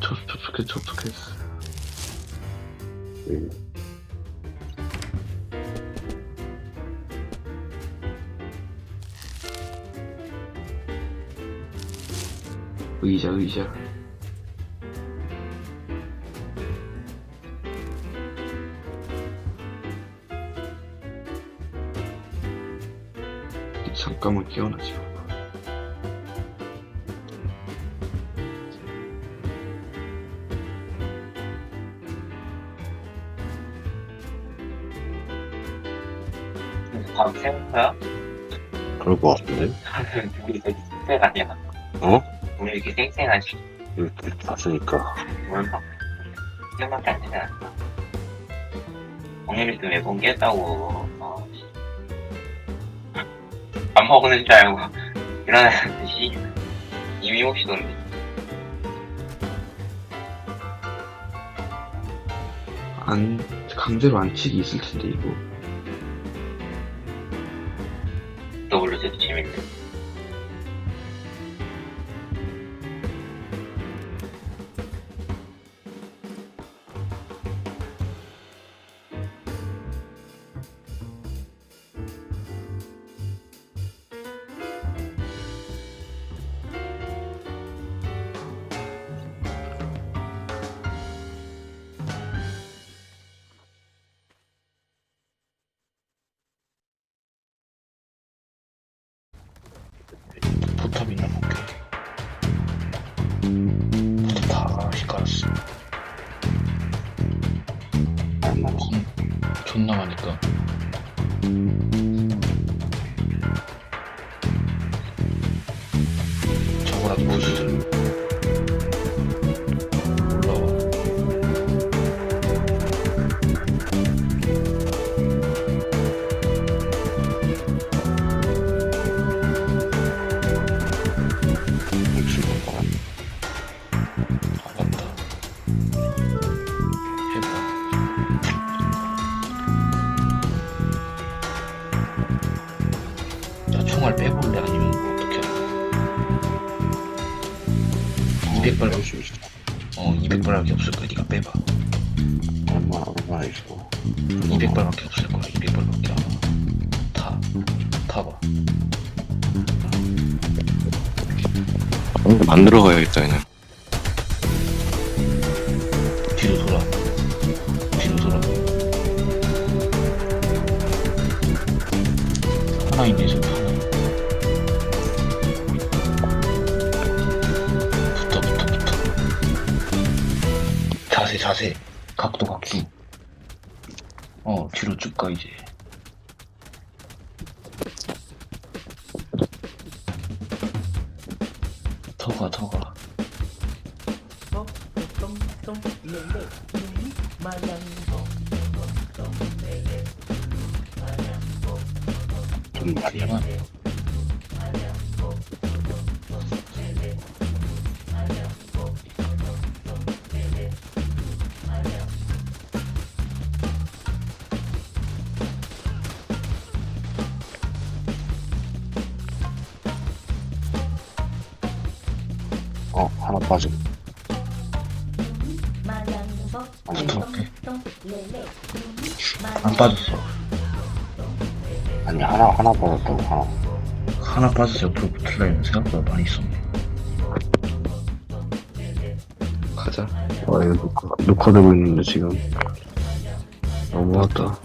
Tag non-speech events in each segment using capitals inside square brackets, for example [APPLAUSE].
접, 접속해, 접속했어. 음. 의자, 의자. 잠깐만 깨어나지 마. 다음 생각야 그럴 것 같은데? 우리 되게 쌩쌩하냐? 어? 우리 이렇게 쌩쌩하지? 이렇게 봤으니까. 얼마? 생각밖에 안 되지 않았어? 오늘도 매번 깼다고 어. 밥 먹는 줄 알고 [LAUGHS] 일어났는데 이미 오시던데 안, 강제로 안 치기 있을 텐데, 이거. 재밌네 포탑 있나 볼게. 다 시깔았어. 얼마나. 건, 존나 가니까. 야, 총알 빼볼래? 아니면 뭐 어떻게 할래? 200발, 수 있어. 어, 200발밖에 없을 거야. 니가 빼봐. 얼마나, 얼마나 있어. 200발밖에 없을 거야. 200발밖에. 타. 타봐. 만들어 가야겠다, 그냥. 저기 하나. 붙어, 붙어, 붙어. 자세, 자세. 각도, 각도. 어, 뒤로 쭉 가, 이제. 더 가, 더 가. 좀 많이 얘만. 어, 하나 빠짐. 붙어볼게. 안 빠졌어. 아니, 하나, 하나 빠졌다고, 하나. 하나 빠져서 옆으로 붙을라 했는 생각보다 많이 있었네. 가자. 와, 이거 녹화, 녹화되고 있는데, 지금. 너무하다.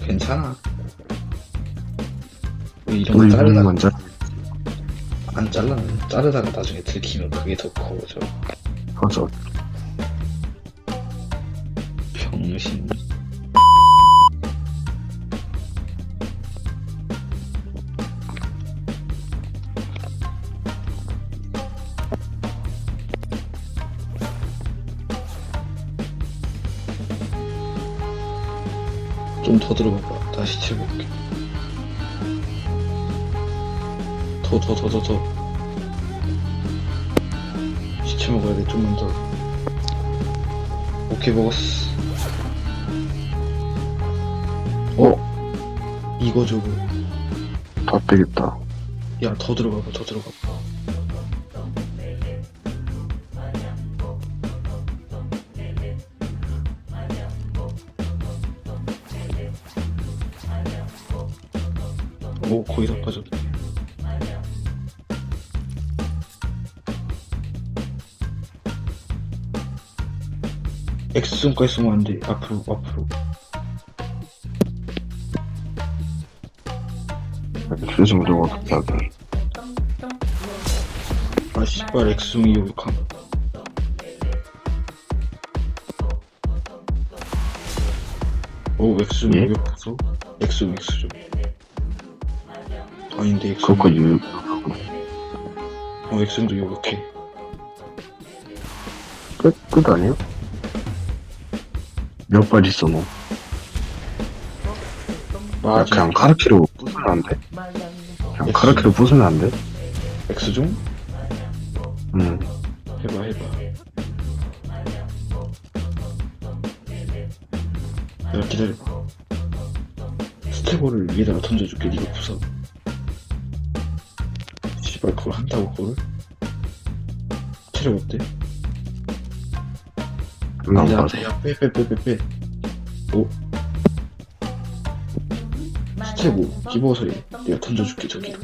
괜찮아. 왜 이런 거 우리 자르다가, 이름만 짜. 안 잘라. 자르다가 나중에 들키면 그게 더 커져. 맞아. 병신. 좀 더 들어가봐. 다시 채볼게. 더, 더, 더, 더, 더. 시체 먹어야 돼, 좀만 더. 오케이, 먹었어. 어? 이거 저거. 다 빼겠다. 야, 더 들어가봐, 더 들어가봐. 오 거의 다 빠졌네. X손까지 쓰면 안돼. 앞으로 앞으로. 요즘 좀 어떻게 하든. 아 씨발 X손이 요격함 오 X손 예? 요격해서 X손 X손 아닌데 그거 유, 어 X손도 요격해 끝, 끝 아니야? 몇 발 있어, 너? 야, 맞아 그냥 카르키로 부수면 안 돼? 그냥 카르키로 부수면 안 돼? X존? 응. 해봐 해봐 야 기다려봐 스테고를 위에다가 던져줄게 니가 부숴 씨발 그걸 한다고 그걸? 체력 어때? 난 야, 빠져. 야, 빼, 빼, 빼, 빼, 빼. 오. 스테고, 기버서에 내가 던져줄게, 저기로.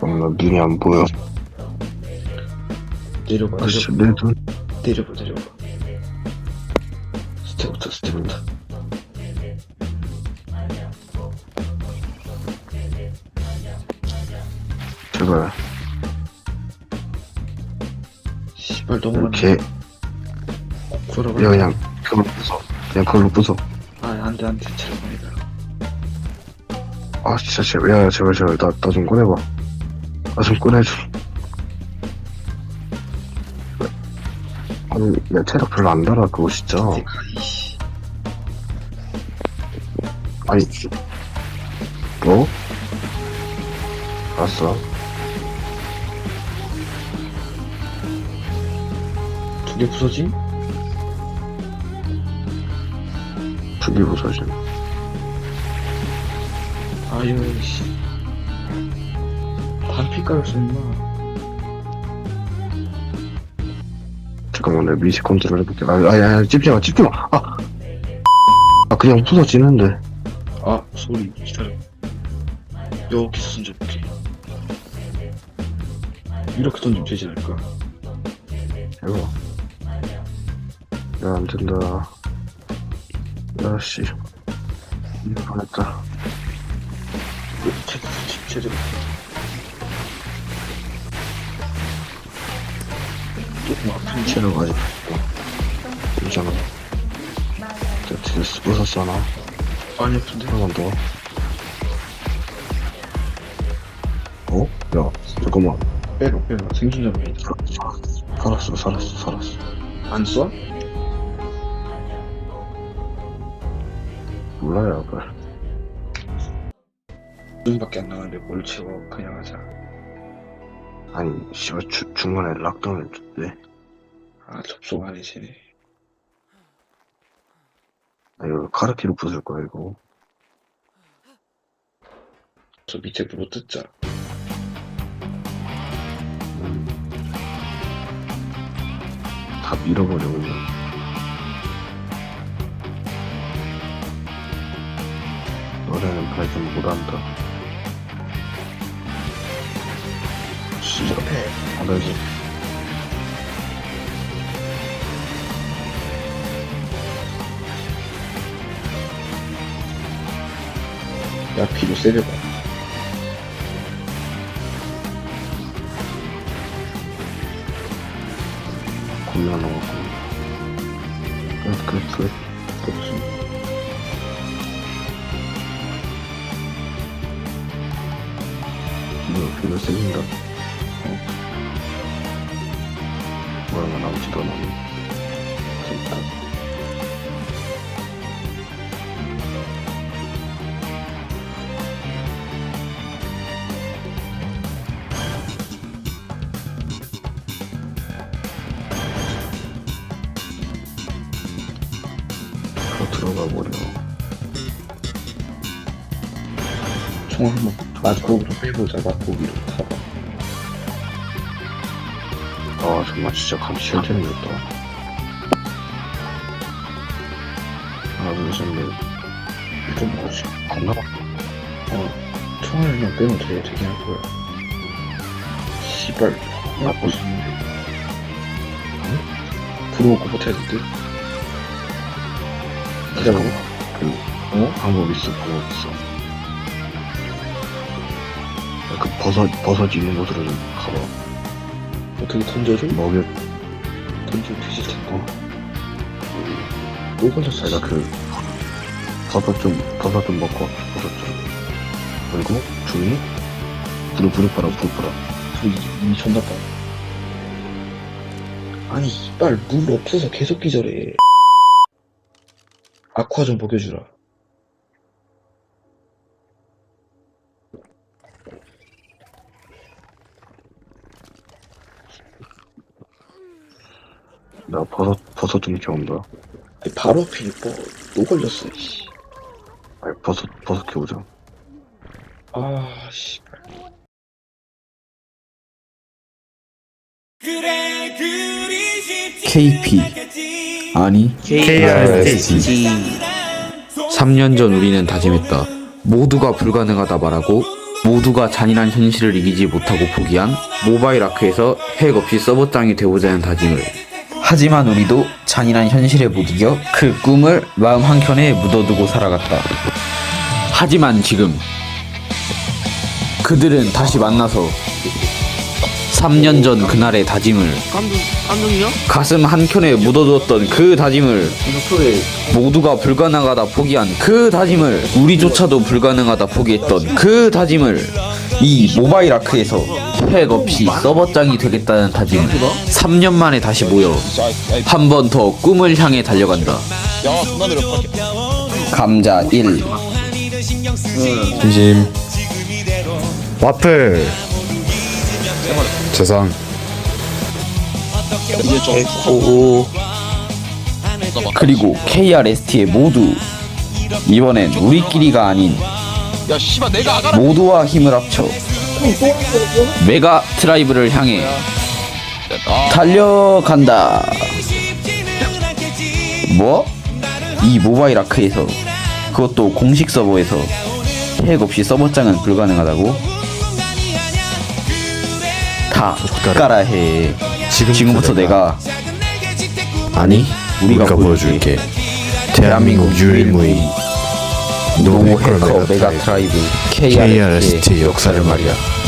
그럼 나 눈이 안 보여. 내려봐, 아씨, 내려봐, 내 눈. 내려봐, 내려봐. 스테고타, 스테고타. 제발. 씨발, 너무. 이렇게, 야, 그냥, 그걸로 부숴. 그냥 그걸로 부숴. 아, 안 돼, 안 돼, 체력 아니다. 아, 진짜, 제발, 야, 제발, 제발, 나, 나 좀 꺼내봐. 나 좀 꺼내줘. 아니, 야, 체력 별로 안 달아, 그거 진짜. 아이씨. 아니, 뭐? 알았어. 두개 부서짐? 두개 부서진. 아유, 씨. 반피 깔았어, 임마. 잠깐만, 내가 미시 컨트롤 해볼게. 아, 아, 야, 야, 찝지 마, 찝지 마! 아! 아, 그냥 부서지는데. 아, 소리, 기다려. 여기서 던져볼게. 이렇게 던지면 되지 않을까? 이거. 야, 안 된다. 야, 씨. 이거 망했다. 제대로. 조금 아픈데. 체력 아직. 괜찮아. 자, 드레스 부쉈어, 나. 아니, 아픈데. 한번 더. 어? 야, 잠깐만. 빼봐, 빼봐. 생존자가 살았어, 살았어, 살았어. 안 쏴? 몰라요, 그걸. 눈밖에 안 나가는데 뭘 채워. 그냥 하자. 아니, 씨발, 주, 중간에 락다운을 줬대. 아, 접속 안 해, 쟤네. 아, 이거 카르키로 부술 거야, 이거. 저 밑에 불어 뜯자. 음. 다 밀어버려, 그냥. 너네는 발견 못한다. 진짜, 안 되지. 야, 피로 세려봐. 거고. 필요 생긴다. 어? 뭐야, 나머지도 안 하네. 그러니까. 더 들어가 버려. 총 한번 맛보기로 빼보자, 맛보기로. 타봐. 아, 정말 진짜 감시 둘, 셋, 넷. 이거 뭐지? 겁나 어, 두 총알만 빼면 돼, 되긴 할 거야. 씨발, 나쁠 수 있는데. 어? 들어오고 버텨야 될 듯? 기다려. 어? 방법 있어, 방법 있어. 야, 그 버섯, 버섯 있는 곳으로 좀 가봐. 어떻게 던져줘? 먹여, 던져 뒤질 텐데. 또 걸렸어. 내가 그, 버섯 좀, 버섯 좀 먹고, 버섯 좀. 그리고, 중이, 부르, 부르 빨아, 부르 빨아. 이, 이 존나 빠. 아니, 이빨 물 없어서 계속 기절해. 아쿠아 좀 먹여주라. 나 버섯, 버섯 좀 키워온다. 아니, 바로 앞에 이뻐. 또 걸렸어, 씨. 아니, 버섯, 버섯 키우자. 아, 씨. KP 아니 KRST 3년 전 우리는 다짐했다 모두가 불가능하다 말하고 모두가 잔인한 현실을 이기지 못하고 포기한 모바일 아크에서 핵 없이 서버장이 되고자 하는 다짐을 하지만 우리도 잔인한 현실에 못 이겨 그 꿈을 마음 한켠에 묻어두고 살아갔다. 하지만 지금 그들은 다시 만나서 3년 전 그날의 다짐을 가슴 한켠에 묻어두었던 그 다짐을 모두가 불가능하다 포기한 그 다짐을 우리조차도 불가능하다 포기했던 그 다짐을 이 모바일 아크에서 핵 없이 서버장이 되겠다는 다짐을 3년 만에 다시 모여 한 번 더 꿈을 향해 달려간다. 감자 1 진심. 와플. 재상 오 그리고 KRST의 모두 이번엔 우리끼리가 아닌 모두와 힘을 합쳐 메가 트라이브를 향해 달려간다. 뭐? 이 모바일 아크에서 그것도 공식 서버에서 핵 없이 서버장은 불가능하다고? 다 깔아 해. 지금 부터 내가 아니 우리가, 우리가 보여줄게. 보여줄게. 대한민국 유일무이 노노 해커 메가 트라이브 KRST 역사를 말이야